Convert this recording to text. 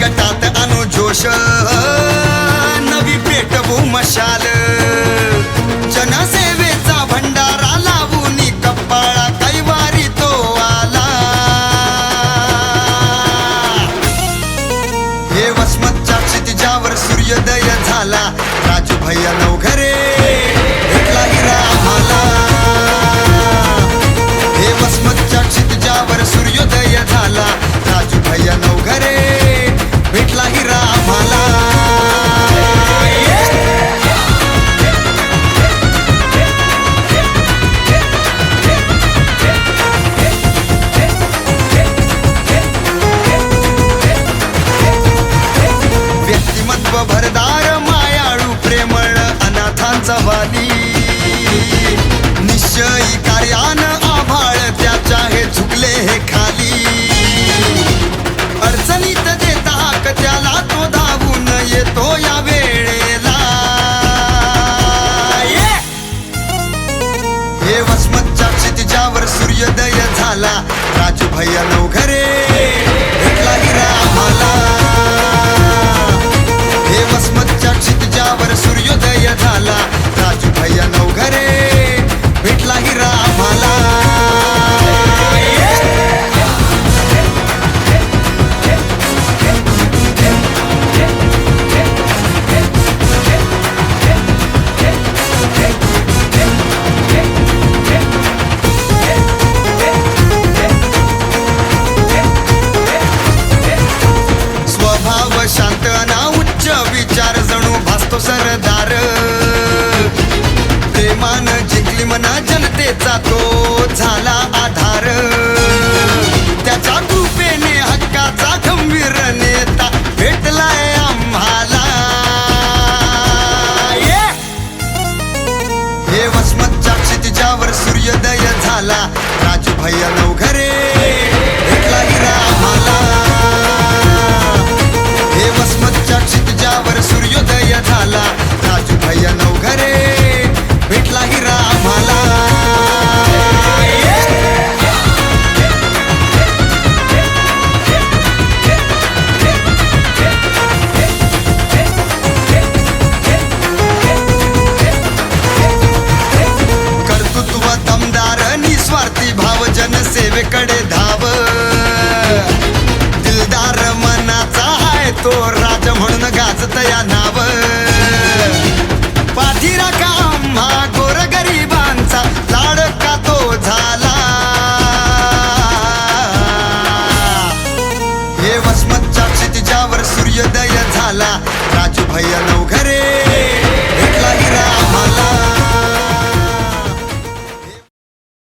गटात अनु जोश नवी पेटवू मशाल जनसेवेचा भंडारा लावून कपाळा कैवारी तो आला. हे वसमतच्या क्षितिजावर सूर्योदय झाला. राजू भैया नवघरे भेटला हिरा आम्हाला. हे वसमतच्या क्षितिजावर सूर्योदय झाला. राजू भैया नवघरे अनाथांचा निश्चयी कार्यान आभाळ त्याच्या हे झुकले हे खाली. अडचणीत देता हाक त्याला तो धावून येतो या वेळेला. हे वसमतच्या क्षितिजावर सूर्योदय झाला. राजू भैया नवघर प्रेमान जिंकली मना जनतेचा तो झाला आधार. त्याच्या कृपेने हक्काचा गंभीर नेता भेटलाय आम्हाला. हे वसमतच्या क्षितिजावर सूर्योदय झाला. राजू भैया नवघरे तो राज म्हणून गाजत या नाव. पाठीरा काम हा गोर गोरगरिबांचा लाडका तो झाला? हे वसमतच्या क्षितिजावर सूर्योदय झाला. राजू भैया नवघरे